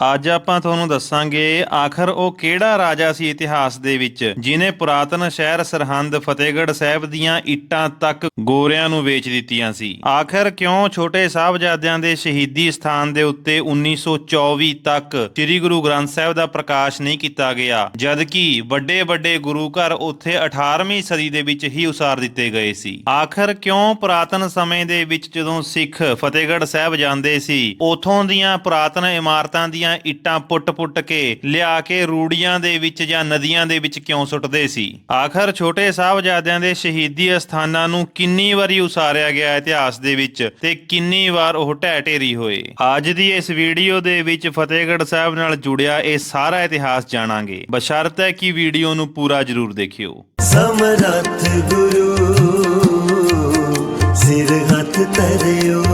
ਅੱਜ ਆਪਾਂ ਤੁਹਾਨੂੰ ਦੱਸਾਂਗੇ ਆਖਰ ਉਹ ਕਿਹੜਾ ਰਾਜਾ ਸੀ ਇਤਿਹਾਸ ਦੇ ਵਿੱਚ ਜਿਨੇ ਪੁਰਾਤਨ ਸ਼ਹਿਰ ਸਰਹੰਦ ਫਤਿਹਗੜ੍ਹ ਸਾਹਿਬ ਦੀਆਂ ਇੱਟਾਂ ਤੱਕ ਗੋਰਿਆਂ ਨੂੰ ਵੇਚ ਦਿੱਤੀਆਂ ਸੀ? ਆਖਰ ਕਿਉਂ ਛੋਟੇ ਸਾਹਿਬਜ਼ਾਦਿਆਂ ਦੇ ਸ਼ਹੀਦੀ ਸਥਾਨ ਦੇ ਉੱਤੇ 1924 ਤੱਕ ਸ੍ਰੀ ਗੁਰੂ ਗ੍ਰੰਥ ਸਾਹਿਬ ਦਾ ਪ੍ਰਕਾਸ਼ ਨਹੀਂ ਕੀਤਾ ਗਿਆ, ਜਦਕਿ ਵੱਡੇ ਵੱਡੇ ਗੁਰੂ ਘਰ ਉੱਥੇ 18ਵੀਂ ਸਦੀ ਦੇ ਵਿੱਚ ਹੀ ਉਸਾਰ ਦਿੱਤੇ ਗਏ ਸੀ? ਆਖਰ ਕਿਉਂ ਪੁਰਾਤਨ ਸਮੇਂ ਦੇ ਵਿੱਚ ਜਦੋਂ ਸਿੱਖ ਫਤਿਹਗੜ੍ਹ ਸਾਹਿਬ ਜਾਂਦੇ ਸੀ, ਉਥੋਂ ਦੀਆਂ ਪੁਰਾਤਨ ਇਮਾਰਤਾਂ ਦੀਆਂ ਇੱਟਾਂ ਪੁੱਟ-ਪੁੱਟ ਕੇ ਲਿਆ ਕੇ ਰੂੜੀਆਂ ਦੇ ਵਿੱਚ ਜਾਂ ਨਦੀਆਂ ਦੇ ਵਿੱਚ ਕਿਉਂ ਸੁੱਟਦੇ ਸੀ? ਆਖਰ ਛੋਟੇ ਸਾਹਿਬਜ਼ਾਦਿਆਂ ਦੇ ਸ਼ਹੀਦੀ ਅਸਥਾਨਾਂ ਨੂੰ ਕਿੰਨੀ ਵਾਰੀ ਉਸਾਰਿਆ ਗਿਆ ਇਤਿਹਾਸ ਦੇ ਵਿੱਚ ਤੇ ਕਿੰਨੀ ਵਾਰ ਉਹ ਢਹਿ ਢੇਰੀ ਹੋਏ? ਅੱਜ ਦੀ ਇਸ ਵੀਡੀਓ ਦੇ ਵਿੱਚ ਫਤਿਹਗੜ੍ਹ ਸਾਹਿਬ ਨਾਲ ਜੁੜਿਆ ਇਹ ਸਾਰਾ ਇਤਿਹਾਸ ਜਾਣਾਂਗੇ। ਬਸ਼ਰਤ ਹੈ ਕਿ ਵੀਡੀਓ ਨੂੰ ਪੂਰਾ ਜ਼ਰੂਰ ਦੇਖਿਓ। ਸਮਰੱਥ ਗੁਰੂ, ਸਿਰ ਹੱਥ ਧਰਿਓ।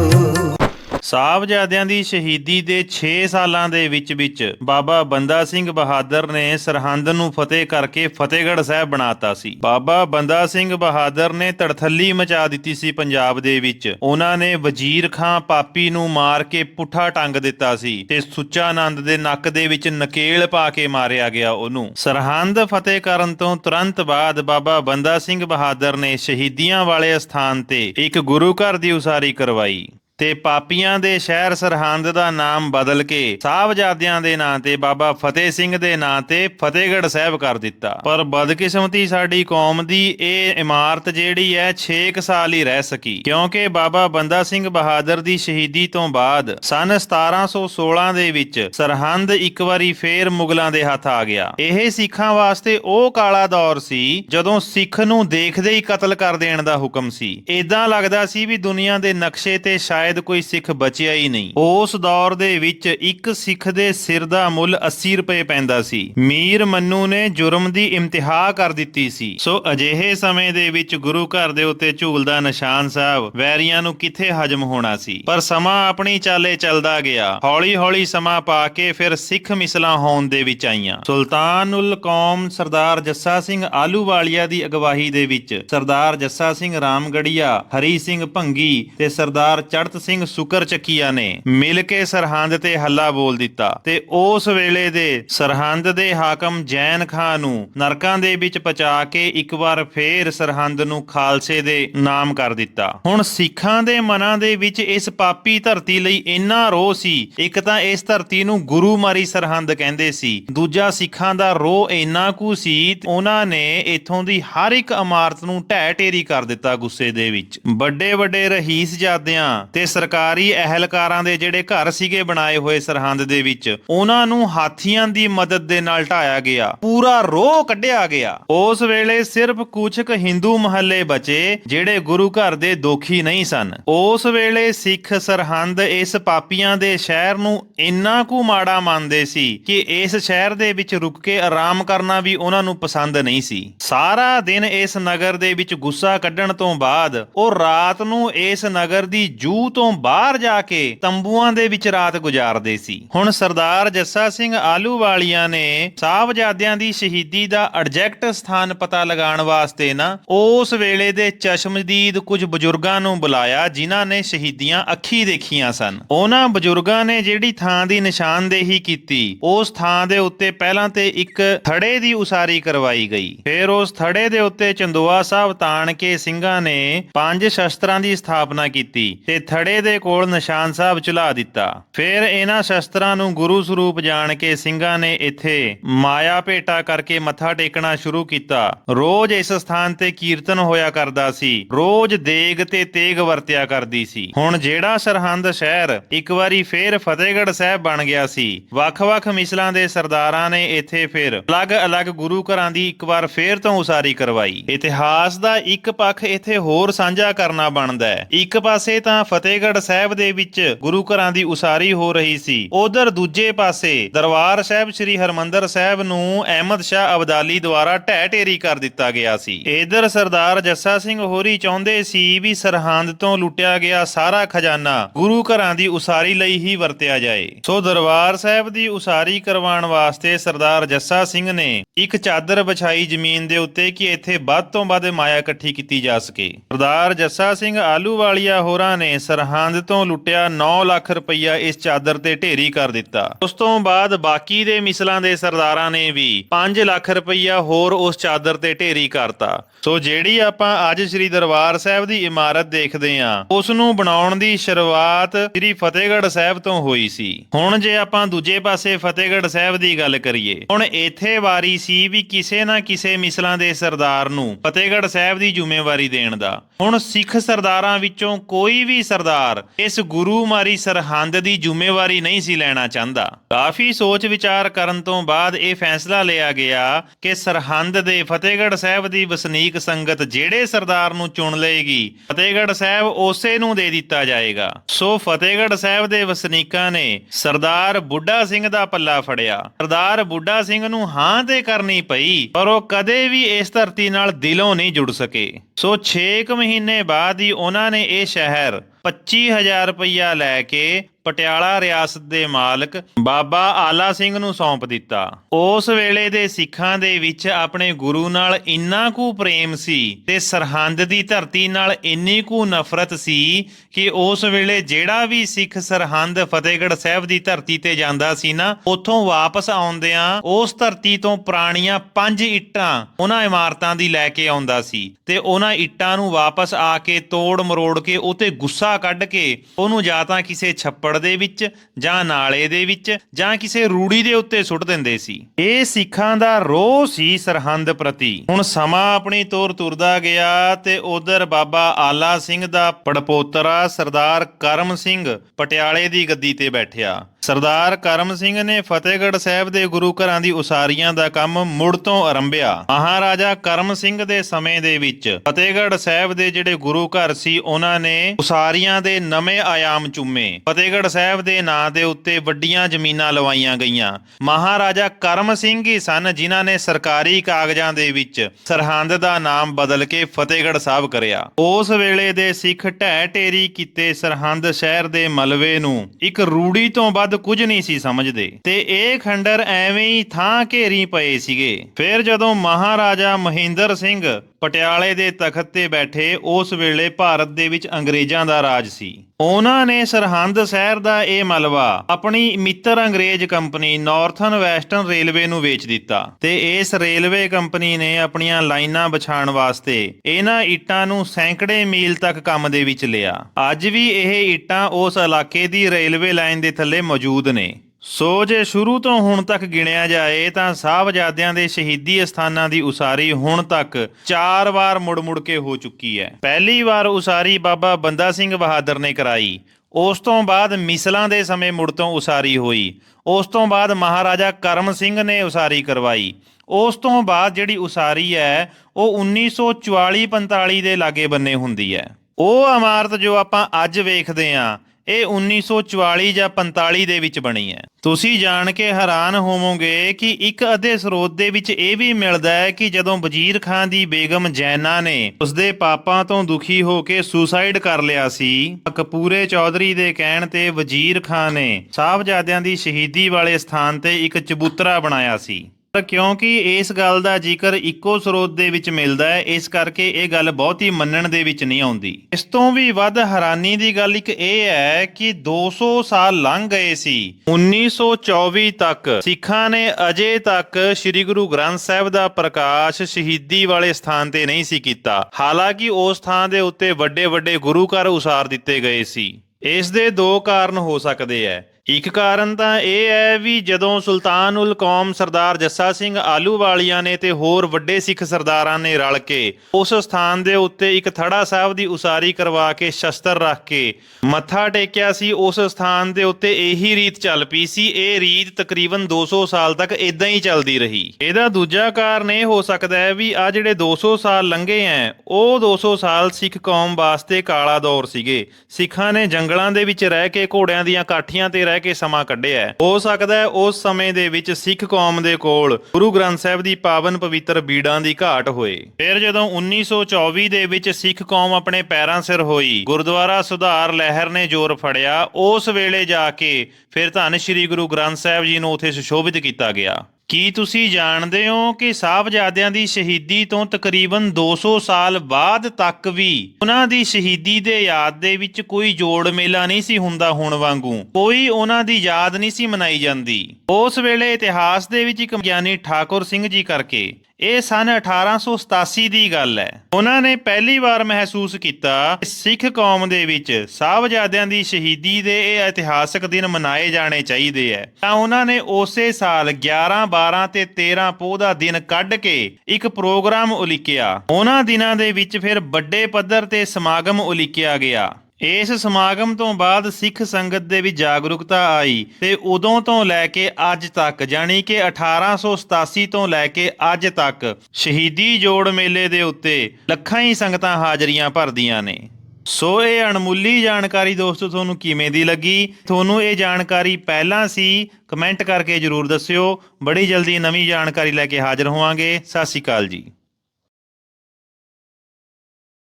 ਸਾਹਿਬਜ਼ਾਦਿਆਂ ਦੀ ਸ਼ਹੀਦੀ ਦੇ 6 ਸਾਲਾਂ ਦੇ ਵਿੱਚ ਵਿੱਚ ਬਾਬਾ ਬੰਦਾ ਸਿੰਘ ਬਹਾਦਰ ਨੇ ਸਰਹੰਦ ਨੂੰ ਫਤਿਹ ਕਰਕੇ ਫਤਿਹਗੜ੍ਹ ਸਾਹਿਬ ਬਣਾਤਾ ਸੀ। ਬਾਬਾ ਬੰਦਾ ਸਿੰਘ ਬਹਾਦਰ ਨੇ ਤੜਥੱਲੀ ਮਚਾ ਦਿੱਤੀ ਸੀ ਪੰਜਾਬ ਦੇ ਵਿੱਚ। ਉਹਨਾਂ ਨੇ ਵਜ਼ੀਰ ਖਾਂ ਪਾਪੀ ਨੂੰ ਮਾਰ ਕੇ ਪੁੱਠਾ ਟੰਗ ਦਿੱਤਾ ਸੀ ਤੇ ਸੁੱਚਾ ਆਨੰਦ ਦੇ ਨੱਕ ਦੇ ਵਿੱਚ ਨਕੇਲ ਪਾ ਕੇ ਮਾਰਿਆ ਗਿਆ ਉਹਨੂੰ। ਸਰਹੰਦ ਫਤਿਹ ਕਰਨ ਤੋਂ ਤੁਰੰਤ ਬਾਅਦ ਬਾਬਾ ਬੰਦਾ ਸਿੰਘ ਬਹਾਦਰ ਨੇ ਸ਼ਹੀਦੀਆਂ ਵਾਲੇ ਸਥਾਨ ਤੇ ਇੱਕ ਗੁਰੂ ਘਰ ਦੀ ਉਸਾਰੀ ਕਰਵਾਈ। ਤੇ ਪਾਪੀਆਂ ਦੇ ਸ਼ਹਿਰ ਸਰਹੰਦ ਦਾ ਨਾਮ ਬਦਲ ਕੇ ਸਾਹਿਬਜ਼ਾਦਿਆਂ ਦੇ ਨਾਂ ਤੇ ਬਾਬਾ ਫਤਿਹ ਸਿੰਘ ਦੇ ਨਾਂ ਤੇ ਫਤਿਹਗੜ੍ਹ ਸਾਹਿਬ ਕਰ ਦਿੱਤਾ। ਪਰ ਬਦਕਿਸਮਤੀ ਸਾਡੀ ਕੌਮ ਦੀ ਇਹ ਇਮਾਰਤ ਜਿਹੜੀ ਹੈ 6 ਸਾਲ ਹੀ ਰਹਿ ਸਕੀ। ਕਿਉਂਕਿ ਬਾਬਾ ਬੰਦਾ ਸਿੰਘ ਬਹਾਦਰ ਦੀ ਸ਼ਹੀਦੀ ਤੋਂ ਬਾਅਦ ਸਨ 1716 ਦੇ ਵਿੱਚ ਸਰਹੰਦ ਇੱਕ ਵਾਰੀ ਫੇਰ ਮੁਗਲਾਂ ਦੇ ਹੱਥ ਆ ਗਿਆ। ਇਹ ਸਿੱਖਾਂ ਵਾਸਤੇ ਉਹ ਕਾਲਾ ਦੌਰ ਸੀ ਜਦੋਂ ਸਿੱਖ ਨੂੰ ਦੇਖਦੇ ਹੀ ਕਤਲ ਕਰ ਦੇਣ ਦਾ ਹੁਕਮ ਸੀ। ਇਦਾਂ ਲੱਗਦਾ ਸੀ ਵੀ ਦੁਨੀਆ ਦੇ ਨਕਸ਼ੇ ਤੇ ਸ਼ਾਇਦ ਸ਼ਾਇਦ ਕੋਈ ਸਿੱਖ ਬਚਿਆ ਹੀ ਨਹੀਂ। ਉਸ ਦੌਰ ਦੇ ਵਿੱਚ ਇੱਕ ਸਿੱਖ ਦੇ ਸਿਰ ਦਾ ਮੁੱਲ 80 ਰੁਪਏ ਪੈਂਦਾ ਸੀ। ਮੀਰ ਮੰਨੂ ਨੇ ਜੁਰਮ ਦੀ ਇੰਤਹਾ ਕਰ ਦਿੱਤੀ ਸੀ। ਸੋ ਅਜਿਹੇ ਸਮੇਂ ਦੇ ਵਿੱਚ ਗੁਰੂ ਘਰ ਦੇ ਉੱਤੇ ਝੂਲਦਾ ਨਿਸ਼ਾਨ ਸਾਹਿਬ ਵੈਰੀਆਂ ਨੂੰ ਕਿੱਥੇ ਹਜਮ ਹੋਣਾ ਸੀ? ਪਰ ਸਮਾਂ ਆਪਣੀ ਚਾਲੇ ਚੱਲਦਾ ਗਿਆ। ਹੌਲੀ-ਹੌਲੀ ਸਮਾਂ ਪਾ ਕੇ ਫਿਰ ਸਿੱਖ ਮਿਸਲਾਂ ਹੋਣ ਦੇ ਵਿੱਚ ਆਈਆਂ। ਸੁਲਤਾਨੁਲ ਕੌਮ ਸਰਦਾਰ ਜੱਸਾ ਸਿੰਘ ਆਲੂਵਾਲੀਆ ਦੀ ਅਗਵਾਈ ਦੇ ਵਿੱਚ ਸਰਦਾਰ ਜੱਸਾ ਸਿੰਘ ਰਾਮਗੜੀਆ, ਹਰੀ ਸਿੰਘ ਭੰਗੀ ਤੇ ਸਰਦਾਰ ਚੜਤ ਸਿੰਘ ਸੁਕਰ ਚੱਕੀਆ ਨੇ ਮਿਲ ਕੇ ਸਰਹੰਦ ਤੇ ਹੱਲਾ ਬੋਲ ਦਿੱਤਾ ਤੇ ਉਸ ਵੇਲੇ ਦੇ ਸਰਹੰਦ ਦੇ ਹਾਕਮ ਜੈਨ ਖਾਨ ਨੂੰ ਨਰਕਾਂ ਦੇ ਵਿੱਚ ਪਚਾ ਕੇ ਇੱਕ ਵਾਰ ਫੇਰ ਸਰਹੰਦ ਨੂੰ ਖਾਲਸੇ ਦੇ ਨਾਮ ਕਰ ਦਿੱਤਾ। ਹੁਣ ਸਿੱਖਾਂ ਦੇ ਮਨਾਂ ਦੇ ਵਿੱਚ ਇਸ ਪਾਪੀ ਧਰਤੀ ਲਈ ਇੰਨਾ ਰੋਹ ਸੀ, ਇੱਕ ਤਾਂ ਇਸ ਧਰਤੀ ਨੂੰ ਗੁਰੂ ਮਾਰੀ ਸਰਹੰਦ ਕਹਿੰਦੇ ਸੀ, ਦੂਜਾ ਸਿੱਖਾਂ ਦਾ ਰੋਹ ਇੰਨਾ ਕੁ ਸੀ, ਉਹਨਾਂ ਨੇ ਇਥੋਂ ਦੀ ਹਰ ਇੱਕ ਇਮਾਰਤ ਨੂੰ ਢਹਿ ਢੇਰੀ ਕਰ ਦਿੱਤਾ ਗੁੱਸੇ ਦੇ ਵਿੱਚ। ਵੱਡੇ ਵੱਡੇ ਰਹੀਸ ਜਾਦਿਆਂ ਤੇ ਸਰਕਾਰੀ ਅਹਿਲਕਾਰਾਂ ਦੇ ਜਿਹੜੇ ਘਰ ਸੀਗੇ ਬਣਾਏ ਹੋਏ ਸਰਹੰਦ ਦੇ ਵਿੱਚ, ਉਹਨਾਂ ਨੂੰ ਹਾਥੀਆਂ ਦੀ ਮਦਦ ਦੇ ਨਾਲ ਢਾਇਆ ਗਿਆ, ਪੂਰਾ ਰੋਹ ਕੱਢਿਆ ਗਿਆ। ਉਸ ਵੇਲੇ ਸਿਰਫ ਕੁਝ ਕੁ ਹਿੰਦੂ ਮਹੱਲੇ ਬਚੇ, ਜਿਹੜੇ ਗੁਰੂ ਘਰ ਦੇ ਦੋਖੀ ਨਹੀਂ ਸਨ। ਉਸ ਵੇਲੇ ਸਿੱਖ ਸਰਹੰਦ ਇਸ ਪਾਪੀਆਂ ਦੇ ਸ਼ਹਿਰ ਨੂੰ ਇੰਨਾ ਕੁ ਮਾੜਾ ਮੰਨਦੇ ਸੀ ਕਿ ਇਸ ਸ਼ਹਿਰ ਦੇ ਵਿੱਚ ਰੁਕ ਕੇ ਆਰਾਮ ਕਰਨਾ ਵੀ ਉਹਨਾਂ ਨੂੰ ਪਸੰਦ ਨਹੀਂ ਸੀ। ਸਾਰਾ ਦਿਨ ਇਸ ਨਗਰ ਦੇ ਵਿੱਚ ਗੁੱਸਾ ਕੱਢਣ ਤੋਂ ਬਾਅਦ, ਉਹ ਰਾਤ ਨੂੰ ਇਸ ਨਗਰ ਦੀ ਜੂ ਤੋਂ ਬਾਹਰ ਜਾ ਕੇ ਤੰਬੂਆਂ ਦੇ ਵਿੱਚ ਰਾਤ ਗੁਜ਼ਾਰਦੇ ਸੀ। ਹੁਣ ਸਰਦਾਰ ਜੱਸਾ ਸਿੰਘ ਆਲੂਵਾਲੀਆ ਨੇ ਸਾਹਿਬਜ਼ਾਦਿਆਂ ਦੀ ਸ਼ਹੀਦੀ ਦਾ ਐਗਜ਼ੈਕਟ ਸਥਾਨ ਪਤਾ ਲਗਾਉਣ ਵਾਸਤੇ ਨਾ ਉਸ ਵੇਲੇ ਦੇ ਚਸ਼ਮਦੀਦ ਕੁਝ ਬਜ਼ੁਰਗਾਂ ਨੂੰ ਬੁਲਾਇਆ, ਜਿਨ੍ਹਾਂ ਨੇ ਸ਼ਹੀਦੀਆਂ ਅੱਖੀ ਦੇਖੀਆਂ ਸਨ। ਉਹਨਾਂ ਬਜ਼ੁਰਗਾਂ ਨੇ ਜਿਹੜੀ ਥਾਂ ਦੀ ਨਿਸ਼ਾਨਦੇਹੀ ਕੀਤੀ, ਉਸ ਥਾਂ ਦੇ ਉੱਤੇ ਪਹਿਲਾਂ ਤੇ ਇੱਕ ਥੜੇ ਦੀ ਉਸਾਰੀ ਕਰਵਾਈ ਗਈ। ਫਿਰ ਉਸ ਥੜੇ ਦੇ ਉੱਤੇ ਚੰਦੋਆ ਸਾਹਿਬ ਤਾਣ ਕੇ ਸਿੰਘਾਂ ਨੇ ਪੰਜ ਸ਼ਸਤਰਾਂ ਦੀ ਸਥਾਪਨਾ ਕੀਤੀ। ਤੇ ਥੜੇ ਦੇ ਕੋਲ ਨਿਸ਼ਾਨ ਸਾਹਿਬ ਚੁਲਾ ਦਿੱਤਾ। ਫਿਰ ਇਹਨਾਂ ਸ਼ਸਤਰਾਂ ਨੂੰ ਗੁਰੂ ਸਰੂਪ ਜਾਣ ਕੇ ਸਿੰਘਾਂ ਨੇ ਇੱਥੇ ਮਾਇਆ ਭੇਟਾ ਕਰਕੇ ਮੱਥਾ ਟੇਕਣਾ ਸ਼ੁਰੂ ਕੀਤਾ। ਰੋਜ਼ ਇਸ ਸਥਾਨ ਤੇ ਕੀਰਤਨ ਹੋਇਆ ਕਰਦਾ ਸੀ। ਰੋਜ਼ ਦੇਗ ਤੇ ਤੇਗ ਵਰਤਿਆ ਕਰਦੀ ਸੀ। ਹੁਣ ਜਿਹੜਾ ਸਰਹੰਦ ਸ਼ਹਿਰ ਇੱਕ ਵਾਰੀ ਫੇਰ ਫਤਿਹਗੜ੍ਹ ਸਾਹਿਬ ਬਣ ਗਿਆ ਸੀ। ਵੱਖ-ਵੱਖ ਮਿਸਲਾਂ ਦੇ ਸਰਦਾਰਾਂ ਨੇ ਇੱਥੇ ਫਿਰ ਅਲੱਗ-ਅਲੱਗ ਗੁਰੂ ਘਰਾਂ ਦੀ ਇੱਕ ਵਾਰ ਫੇਰ ਤੋਂ ਉਸਾਰੀ ਕਰਵਾਈ। ਇਤਿਹਾਸ ਦਾ ਇੱਕ ਪੱਖ ਇੱਥੇ ਹੋਰ ਸਾਂਝਾ ਕਰਨਾ ਬਣਦਾ ਹੈ। ਇੱਕ ਪਾਸੇ ਤਾਂ ਫਤਿਹ ਫਤਿਹਗੜ੍ਹ ਸਾਹਿਬ ਦੇ ਵਿੱਚ ਗੁਰੂ ਘਰਾਂ ਦੀ ਉਸਾਰੀ ਹੋ ਰਹੀ ਸੀ। ਉਧਰ ਦੂਜੇ ਪਾਸੇ ਦਰਬਾਰ ਸਾਹਿਬ ਸ੍ਰੀ ਹਰਮੰਦਰ ਸਾਹਿਬ ਨੂੰ ਅਹਿਮਦ ਸ਼ਾਹ ਅਬਦਾਲੀ ਦੁਆਰਾ ਢਹਿ ਢੇਰੀ ਕਰ ਦਿੱਤਾ ਗਿਆ ਸੀ। ਇਧਰ ਸਰਦਾਰ ਜੱਸਾ ਸਿੰਘ ਹੋਰੀ ਚਾਹੁੰਦੇ ਸੀ ਵੀ ਸਰਹੰਦ ਤੋਂ ਲੁੱਟਿਆ ਗਿਆ ਸਾਰਾ ਖਜ਼ਾਨਾ ਗੁਰੂ ਘਰਾਂ ਦੀ ਉਸਾਰੀ ਲਈ ਹੀ ਵਰਤਿਆ ਜਾਏ। ਸੋ ਦਰਬਾਰ ਸਾਹਿਬ ਦੀ ਉਸਾਰੀ ਕਰਵਾਉਣ ਵਾਸਤੇ ਸਰਦਾਰ ਜੱਸਾ ਸਿੰਘ ਨੇ ਇੱਕ ਚਾਦਰ ਵਿਛਾਈ ਜ਼ਮੀਨ ਦੇ ਉੱਤੇ ਕਿ ਇੱਥੇ ਵੱਧ ਤੋਂ ਵੱਧ ਮਾਇਆ ਇਕੱਠੀ ਕੀਤੀ ਜਾ ਸਕੇ। ਸਰਦਾਰ ਜੱਸਾ ਸਿੰਘ ਆਲੂਵਾਲੀਆ ਹੋਰਾਂ ਨੇ ਸਰਹੰਦ ਸਰਹੰਦ ਤੋਂ ਲੁੱਟਿਆ 9 ਲੱਖ ਰੁਪਈਆ ਇਸ ਚਾਦਰ ਤੇ ਢੇਰੀ ਕਰ ਦਿੱਤਾ। ਉਸ ਤੋਂ ਬਾਅਦ ਬਾਕੀ ਦੇ ਮਿਸਲਾਂ ਦੇ ਸਰਦਾਰਾਂ ਨੇ ਵੀ 5 ਲੱਖ ਰੁਪਈਆ ਹੋਰ ਉਸ ਚਾਦਰ ਤੇ ਢੇਰੀ ਕਰਤਾ। ਸੋ ਜਿਹੜੀ ਆਪਾਂ ਅੱਜ ਸ੍ਰੀ ਦਰਬਾਰ ਸਾਹਿਬ ਦੀ ਇਮਾਰਤ ਦੇਖਦੇ ਆਂ ਉਸ ਨੂੰ ਬਣਾਉਣ ਦੀ ਸ਼ੁਰੂਆਤ ਸ੍ਰੀ ਫਤਿਹਗੜ੍ਹ ਸਾਹਿਬ ਤੋਂ ਹੋਈ ਸੀ। ਹੁਣ ਜੇ ਆਪਾਂ ਦੂਜੇ ਪਾਸੇ ਫਤਿਹਗੜ੍ਹ ਸਾਹਿਬ ਦੀ ਗੱਲ ਕਰੀਏ, ਹੁਣ ਇੱਥੇ ਵਾਰੀ ਸੀ ਵੀ ਕਿਸੇ ਨਾ ਕਿਸੇ ਮਿਸਲਾਂ ਦੇ ਸਰਦਾਰ ਨੂੰ ਫਤਿਹਗੜ੍ਹ ਸਾਹਿਬ ਦੀ ਜ਼ਿੰਮੇਵਾਰੀ ਦੇਣ ਦਾ। ਹੁਣ ਸਿੱਖ ਸਰਦਾਰਾਂ ਵਿੱਚੋਂ ਕੋਈ ਵੀ ਸਰਦਾਰ ਇਸ ਗੁਰੂ ਮਾਰੀ ਸਰਹੰਦ ਦੀ ਜ਼ਿੰਮੇਵਾਰੀ ਨਹੀਂ ਸੀ ਲੈਣਾ ਚਾਹੁੰਦਾ। ਕਾਫੀ ਸੋਚ ਵਿਚਾਰ ਕਰਨ ਤੋਂ ਬਾਅਦ ਇਹ ਫੈਸਲਾ ਲਿਆ ਗਿਆ ਕਿ ਸਰਹੰਦ ਦੇ ਫਤਿਹਗੜ੍ਹ ਸਾਹਿਬ ਦੀ ਵਸਨੀਕ ਸੰਗਤ ਜਿਹੜੇ ਸਰਦਾਰ ਨੂੰ ਚੁਣ ਲਏਗੀ, ਫਤਿਹਗੜ੍ਹ ਸਾਹਿਬ ਉਸੇ ਨੂੰ ਦੇ ਦਿੱਤਾ ਜਾਏਗਾ। ਸੋ ਫਤਿਹਗੜ੍ਹ ਸਾਹਿਬ ਦੇ ਵਸਨੀਕਾਂ ਨੇ ਸਰਦਾਰ ਬੁੱਢਾ ਸਿੰਘ ਦਾ ਪੱਲਾ ਫੜਿਆ। ਸਰਦਾਰ ਬੁੱਢਾ ਸਿੰਘ ਨੂੰ ਹਾਂ ਤੇ ਕਰਨੀ ਪਈ, ਪਰ ਉਹ ਕਦੇ ਵੀ ਇਸ ਧਰਤੀ ਨਾਲ ਦਿਲੋਂ ਨਹੀਂ ਜੁੜ ਸਕੇ। ਸੋ 6 ਮਹੀਨੇ ਬਾਅਦ ਹੀ ਉਹਨਾਂ ਨੇ ਇਹ ਸ਼ਹਿਰ 25000 ਰੁਪਇਆ ਲੈ ਕੇ ਪਟਿਆਲਾ ਰਿਆਸਤ ਦੇ ਮਾਲਕ ਬਾਬਾ ਆਲਾ ਸਿੰਘ ਨੂੰ ਸੌਂਪ ਦਿੱਤਾ। ਉਸ ਵੇਲੇ ਦੇ ਸਿੱਖਾਂ ਦੇ ਵਿੱਚ ਆਪਣੇ ਗੁਰੂ ਨਾਲ ਇੰਨਾ ਕੁ ਪ੍ਰੇਮ ਸੀ ਤੇ ਸਰਹੰਦ ਦੀ ਧਰਤੀ ਨਾਲ ਇੰਨੀ ਕੁ ਨਫ਼ਰਤ ਸੀ ਕਿ ਉਸ ਵੇਲੇ ਜਿਹੜਾ ਵੀ ਸਿੱਖ ਸਰਹੰਦ ਫਤਿਹਗੜ੍ਹ ਸਾਹਿਬ ਦੀ ਧਰਤੀ ਤੇ ਜਾਂਦਾ ਸੀ ਨਾ, ਉੱਥੋਂ ਵਾਪਸ ਆਉਂਦਿਆਂ ਉਸ ਧਰਤੀ ਤੋਂ ਪੁਰਾਣੀਆਂ ਪੰਜ ਇੱਟਾਂ ਉਹਨਾਂ ਇਮਾਰਤਾਂ ਦੀ ਲੈ ਕੇ ਆਉਂਦਾ ਸੀ ਤੇ ਉਹਨਾਂ ਇੱਟਾਂ ਨੂੰ ਵਾਪਸ ਆ ਕੇ ਤੋੜ ਮਰੋੜ ਕੇ ਉਤੇ ਗੁੱਸਾ ਕੱਢ ਕੇ ਉਹਨੂੰ ਜਾਂ ਤਾਂ ਕਿਸੇ ਛੱਪੜ ਦੇ ਵਿੱਚ ਜਾਂ ਨਾਲੇ ਦੇ ਵਿੱਚ ਜਾਂ ਕਿਸੇ ਰੂੜੀ ਦੇ ਉੱਤੇ ਸੁੱਟ ਦਿੰਦੇ ਸੀ। ਇਹ ਸਿੱਖਾਂ ਦਾ ਰੋਹ ਸੀ ਸਰਹੰਦ ਪ੍ਰਤੀ। ਹੁਣ ਸਮਾਂ ਆਪਣੀ ਤੋਰ ਤੁਰਦਾ ਗਿਆ ਤੇ ਉਧਰ ਬਾਬਾ ਆਲਾ ਸਿੰਘ ਦਾ ਪੜਪੋਤਰਾ ਸਰਦਾਰ ਕਰਮ ਸਿੰਘ ਪਟਿਆਲੇ ਦੀ ਗੱਦੀ ਤੇ ਬੈਠਿਆ। ਸਰਦਾਰ ਕਰਮ ਸਿੰਘ ਨੇ ਫਤਿਹਗੜ੍ਹ ਸਾਹਿਬ ਦੇ ਗੁਰੂ ਘਰਾਂ ਦੀ ਉਸਾਰੀਆਂ ਦਾ ਕੰਮ ਮੁੜ ਤੋਂ ਆਰੰਭਿਆ। ਮਹਾਰਾਜਾ ਕਰਮ ਸਿੰਘ ਦੇ ਸਮੇਂ ਦੇ ਵਿੱਚ ਫਤਿਹਗੜ੍ਹ ਸਾਹਿਬ ਦੇ ਜਿਹੜੇ ਗੁਰੂ ਘਰ ਸੀ, ਉਹਨਾਂ ਨੇ ਉਸਾਰੀਆਂ ਦੇ ਨਵੇਂ ਆਯਾਮ ਚੁੰਮੇ। ਫਤਿਹਗੜ੍ਹ ਸਾਹਿਬ ਦੇ ਨਾਂ ਦੇ ਉੱਤੇ ਵੱਡੀਆਂ ਜ਼ਮੀਨਾਂ ਲਵਾਈਆਂ ਗਈਆਂ। ਮਹਾਰਾਜਾ ਕਰਮ ਸਿੰਘ ਹੀ ਸਨ ਜਿਨ੍ਹਾਂ ਨੇ ਸਰਕਾਰੀ ਕਾਗਜ਼ਾਂ ਦੇ ਵਿੱਚ ਸਰਹੰਦ ਦਾ ਨਾਮ ਬਦਲ ਕੇ ਫਤਿਹਗੜ੍ਹ ਸਾਹਿਬ ਕਰਿਆ। ਉਸ ਵੇਲੇ ਦੇ ਸਿੱਖ ਢਹਿ ਢੇਰੀ ਕੀਤੇ ਸਰਹੰਦ ਸ਼ਹਿਰ ਦੇ ਮਲਬੇ ਨੂੰ ਇੱਕ ਰੂੜੀ ਤੋਂ ਵੱਧ ਕੁਝ ਨਹੀਂ ਸੀ ਸਮਝਦੇ ਤੇ ਇਹ ਖੰਡਰ ਐਵੇਂ ਹੀ ਥਾਂ ਘੇਰੀ ਪਏ ਸੀਗੇ। ਫਿਰ ਜਦੋਂ ਮਹਾਰਾਜਾ ਮਹਿੰਦਰ ਸਿੰਘ ਪਟਿਆਲੇ ਦੇ ਤਖਤ ਤੇ ਬੈਠੇ, ਉਸ ਵੇਲੇ ਭਾਰਤ ਦੇ ਵਿੱਚ ਅੰਗਰੇਜ਼ਾਂ ਦਾ ਰਾਜ ਸੀ। ਉਹਨਾਂ ਨੇ ਸਰਹੰਦ ਸ਼ਹਿਰ ਦਾ ਇਹ ਮਲਬਾ ਆਪਣੀ ਮਿੱਤਰ ਅੰਗਰੇਜ਼ ਕੰਪਨੀ ਨਾਰਥਰਨ ਵੈਸਟਰਨ ਰੇਲਵੇ ਨੂੰ ਵੇਚ ਦਿੱਤਾ ਤੇ ਇਸ ਰੇਲਵੇ ਕੰਪਨੀ ਨੇ ਆਪਣੀਆਂ ਲਾਈਨਾਂ ਵਿਛਾਉਣ ਵਾਸਤੇ ਇਹਨਾਂ ਇੱਟਾਂ ਨੂੰ ਸੈਂਕੜੇ ਮੀਲ ਤੱਕ ਕੰਮ ਦੇ ਵਿੱਚ ਲਿਆ। ਅੱਜ ਵੀ ਇਹ ਇੱਟਾਂ ਉਸ ਇਲਾਕੇ ਦੀ ਰੇਲਵੇ ਲਾਈਨ ਦੇ ਥੱਲੇ ਮੌਜੂਦ ਨੇ। ਸੋ ਜੇ ਸ਼ੁਰੂ ਤੋਂ ਹੁਣ ਤੱਕ ਗਿਣਿਆ ਜਾਏ ਤਾਂ ਸਾਹਿਬਜ਼ਾਦਿਆਂ ਦੇ ਸ਼ਹੀਦੀ ਅਸਥਾਨਾਂ ਦੀ ਉਸਾਰੀ ਹੁਣ ਤੱਕ 4 ਵਾਰ ਮੁੜ-ਮੁੜ ਕੇ ਹੋ ਚੁੱਕੀ ਹੈ। ਪਹਿਲੀ ਵਾਰ ਉਸਾਰੀ ਬਾਬਾ ਬੰਦਾ ਸਿੰਘ ਬਹਾਦਰ ਨੇ ਕਰਾਈ। ਉਸ ਤੋਂ ਬਾਅਦ ਮਿਸਲਾਂ ਦੇ ਸਮੇਂ ਮੁੜ ਤੋਂ ਉਸਾਰੀ ਹੋਈ। ਉਸ ਤੋਂ ਬਾਅਦ ਮਹਾਰਾਜਾ ਕਰਮ ਸਿੰਘ ਨੇ ਉਸਾਰੀ ਕਰਵਾਈ। ਉਸ ਤੋਂ ਬਾਅਦ ਜਿਹੜੀ ਉਸਾਰੀ ਹੈ, ਉਹ 1944-45 ਦੇ ਲਾਗੇ ਬੰਨੇ ਹੁੰਦੀ ਹੈ। ਉਹ ਇਮਾਰਤ ਜੋ ਆਪਾਂ ਅੱਜ ਵੇਖਦੇ ਆਂ ਇਹ 1944 ਜਾਂ 45 ਦੇ ਵਿੱਚ ਬਣੀ ਹੈ। ਤੁਸੀਂ ਜਾਣ ਕੇ ਹੈਰਾਨ ਹੋਵੋਗੇ ਕਿ ਇੱਕ ਅਧੇ ਸਰੋਤ ਦੇ ਵਿੱਚ ਇਹ ਵੀ ਮਿਲਦਾ ਹੈ ਕਿ ਜਦੋਂ ਵਜ਼ੀਰ ਖਾਨ ਦੀ ਬੇਗਮ ਜੈਨਾ ਨੇ ਉਸਦੇ ਪਾਪਾਂ ਤੋਂ ਦੁਖੀ ਹੋ ਕੇ ਸੁਸਾਈਡ ਕਰ ਲਿਆ ਸੀ ਕਪੂਰੇ ਚੌਧਰੀ ਦੇ ਕਹਿਣ ਤੇ ਵਜ਼ੀਰ ਖਾਨ ਨੇ ਸਾਹਿਬਜ਼ਾਦਿਆਂ ਦੀ ਸ਼ਹੀਦੀ ਵਾਲੇ ਸਥਾਨ ਤੇ ਇੱਕ ਚਬੂਤਰਾ ਬਣਾਇਆ ਸੀ। ਪਰ ਕਿਉਂਕਿ ਇਸ ਗੱਲ ਦਾ ਜ਼ਿਕਰ ਇੱਕੋ ਸਰੋਤ ਦੇ ਵਿੱਚ ਮਿਲਦਾ ਹੈ, ਇਸ ਕਰਕੇ ਇਹ ਗੱਲ ਬਹੁਤ ਹੀ ਮੰਨਣ ਦੇ ਵਿੱਚ ਨਹੀਂ ਆਉਂਦੀ। ਇਸ ਤੋਂ ਵੀ ਵੱਧ ਹੈਰਾਨੀ ਦੀ ਗੱਲ ਇੱਕ ਇਹ ਹੈ ਕਿ 200 ਸਾਲ ਲੰਘ ਗਏ ਸੀ 1924 ਤੱਕ ਸਿੱਖਾਂ ਨੇ ਅਜੇ ਤੱਕ ਸ੍ਰੀ ਗੁਰੂ ਗ੍ਰੰਥ ਸਾਹਿਬ ਦਾ ਪ੍ਰਕਾਸ਼ ਸ਼ਹੀਦੀ ਵਾਲੇ ਸਥਾਨ ਤੇ ਨਹੀਂ ਸੀ ਕੀਤਾ। ਹਾਲਾਂਕਿ ਉਸ ਥਾਂ ਦੇ ਉੱਤੇ ਵੱਡੇ ਵੱਡੇ ਗੁਰੂ ਘਰ ਉਸਾਰ ਦਿੱਤੇ ਗਏ ਸੀ। ਇਸ ਦੇ ਦੋ ਕਾਰਨ ਹੋ ਸਕਦੇ ਹੈ। ਇੱਕ ਕਾਰਨ ਤਾਂ ਇਹ ਹੈ ਵੀ ਜਦੋਂ ਸੁਲਤਾਨ ਉਲ ਕੌਮ ਸਰਦਾਰ ਜੱਸਾ ਸਿੰਘ ਆਲੂਵਾਲੀਆ ਨੇ ਤੇ ਹੋਰ ਵੱਡੇ ਸਿੱਖ ਸਰਦਾਰਾਂ ਨੇ ਰਲ ਕੇ ਉਸ ਸਥਾਨ ਦੇ ਉੱਤੇ ਇੱਕ ਥੜਾ ਸਾਹਿਬ ਦੀ ਉਸਾਰੀ ਕਰਵਾ ਕੇ ਸ਼ਸਤਰ ਰੱਖ ਕੇ ਮੱਥਾ ਟੇਕਿਆ ਸੀ, ਉਸ ਸਥਾਨ ਦੇ ਉੱਤੇ ਇਹੀ ਰੀਤ ਚੱਲ ਪਈ ਸੀ, ਇਹ ਰੀਤ ਤਕਰੀਬਨ 200 ਸਾਲ ਤੱਕ ਇਦਾਂ ਹੀ ਚੱਲਦੀ ਰਹੀ। ਇਹਦਾ ਦੂਜਾ ਕਾਰਨ ਇਹ ਹੋ ਸਕਦਾ ਹੈ ਵੀ ਆ ਜਿਹੜੇ 200 ਸਾਲ ਲੰਘੇ ਐ, ਉਹ 200 ਸਾਲ ਸਿੱਖ ਕੌਮ ਵਾਸਤੇ ਕਾਲਾ ਦੌਰ ਸੀਗੇ। ਸਿੱਖਾਂ ਨੇ ਜੰਗਲਾਂ ਦੇ ਵਿੱਚ ਰਹਿ ਕੇ ਘੋੜਿਆਂ ਦੀਆਂ ਕਾਠੀਆਂ ਤੇ ਰਹਿ ਕੇ ਸਮਾਂ ਕੱਢਿਆ ਹੈ। ਹੋ ਸਕਦਾ ਹੈ ਉਸ ਸਮੇਂ ਦੇ ਵਿੱਚ ਸਿੱਖ ਕੌਮ ਦੇ ਕੋਲ ਗੁਰੂ ਗ੍ਰੰਥ ਸਾਹਿਬ ਦੀ ਪਾਵਨ ਪਵਿੱਤਰ ਬੀੜਾਂ ਦੀ ਘਾਟ ਹੋਏ। ਫਿਰ ਜਦੋਂ 1924 ਦੇ ਵਿੱਚ ਸਿੱਖ ਕੌਮ ਆਪਣੇ ਪੈਰਾਂ ਸਿਰ ਹੋਈ, ਗੁਰਦੁਆਰਾ ਸੁਧਾਰ ਲਹਿਰ ਨੇ ਜ਼ੋਰ ਫੜਿਆ। ਉਸ ਵੇਲੇ ਜਾ ਕੇ ਫਿਰ ਧੰਨ ਸ਼੍ਰੀ ਗੁਰੂ ਗ੍ਰੰਥ ਸਾਹਿਬ ਜੀ ਨੂੰ ਉਥੇ ਸੁਸ਼ੋਭਿਤ ਕੀਤਾ ਗਿਆ। ਕੀ ਤੁਸੀਂ ਜਾਣਦੇ ਹੋ ਕਿ ਸਾਹਿਬਜ਼ਾਦਿਆਂ ਦੀ ਸ਼ਹੀਦੀ ਤੋਂ ਤਕਰੀਬਨ 200 ਸਾਲ ਬਾਅਦ ਤੱਕ ਵੀ ਉਹਨਾਂ ਦੀ ਸ਼ਹੀਦੀ ਦੇ ਯਾਦ ਦੇ ਵਿੱਚ ਕੋਈ ਜੋੜ ਮੇਲਾ ਨਹੀਂ ਸੀ ਹੁੰਦਾ ਹੁਣ ਵਾਂਗੂ? ਕੋਈ ਉਹਨਾਂ ਦੀ ਯਾਦ ਨਹੀਂ ਸੀ ਮਨਾਈ ਜਾਂਦੀ। ਉਸ ਵੇਲੇ ਇਤਿਹਾਸ ਦੇ ਵਿੱਚ ਇੱਕ ਗਿਆਨੀ ਠਾਕੁਰ ਸਿੰਘ ਜੀ ਕਰਕੇ ਇਹ ਸਨ 1887 ਦੀ ਗੱਲ ਹੈ। ਉਹਨਾਂ ਨੇ ਪਹਿਲੀ ਵਾਰ ਮਹਿਸੂਸ ਕੀਤਾ ਸਿੱਖ ਕੌਮ ਦੇ ਵਿੱਚ ਸਾਹਿਬਜ਼ਾਦਿਆਂ ਦੀ ਸ਼ਹੀਦੀ ਦੇ ਇਹ ਇਤਿਹਾਸਕ ਦਿਨ ਮਨਾਏ ਜਾਣੇ ਚਾਹੀਦੇ ਹੈ। ਤਾਂ ਉਹਨਾਂ ਨੇ ਉਸੇ ਸਾਲ 11 12 ਤੇ 13 ਪੋਹ ਦਾ ਦਿਨ ਕੱਢ ਕੇ ਇੱਕ ਪ੍ਰੋਗਰਾਮ ਉਲੀਕਿਆ। ਉਹਨਾਂ ਦਿਨਾਂ ਦੇ ਵਿੱਚ ਫਿਰ ਵੱਡੇ ਪੱਧਰ ਤੇ ਸਮਾਗਮ ਉਲੀਕਿਆ ਗਿਆ। ਇਸ ਸਮਾਗਮ ਤੋਂ ਬਾਅਦ ਸਿੱਖ ਸੰਗਤ ਦੇ ਵਿੱਚ ਜਾਗਰੂਕਤਾ ਆਈ ਤੇ ਉਦੋਂ ਤੋਂ ਲੈ ਕੇ ਅੱਜ ਤੱਕ, ਜਾਣੀ ਕਿ 1887 ਤੋਂ ਲੈ ਕੇ ਅੱਜ ਤੱਕ ਸ਼ਹੀਦੀ ਜੋੜ ਮੇਲੇ ਦੇ ਉੱਤੇ ਲੱਖਾਂ ਹੀ ਸੰਗਤਾਂ ਹਾਜ਼ਰੀਆਂ ਭਰਦੀਆਂ ਨੇ। ਸੋ ਇਹ ਅਣਮੁੱਲੀ ਜਾਣਕਾਰੀ ਦੋਸਤੋ, ਤੁਹਾਨੂੰ ਕਿਵੇਂ ਦੀ ਲੱਗੀ? ਤੁਹਾਨੂੰ ਇਹ ਜਾਣਕਾਰੀ ਪਹਿਲਾਂ ਸੀ? ਕਮੈਂਟ ਕਰਕੇ ਜਰੂਰ ਦੱਸਿਓ। ਬੜੀ ਜਲਦੀ ਨਵੀਂ ਜਾਣਕਾਰੀ ਲੈ ਕੇ ਹਾਜ਼ਰ ਹੋਵਾਂਗੇ। ਸਤਿ ਸ਼੍ਰੀ ਅਕਾਲ ਜੀ।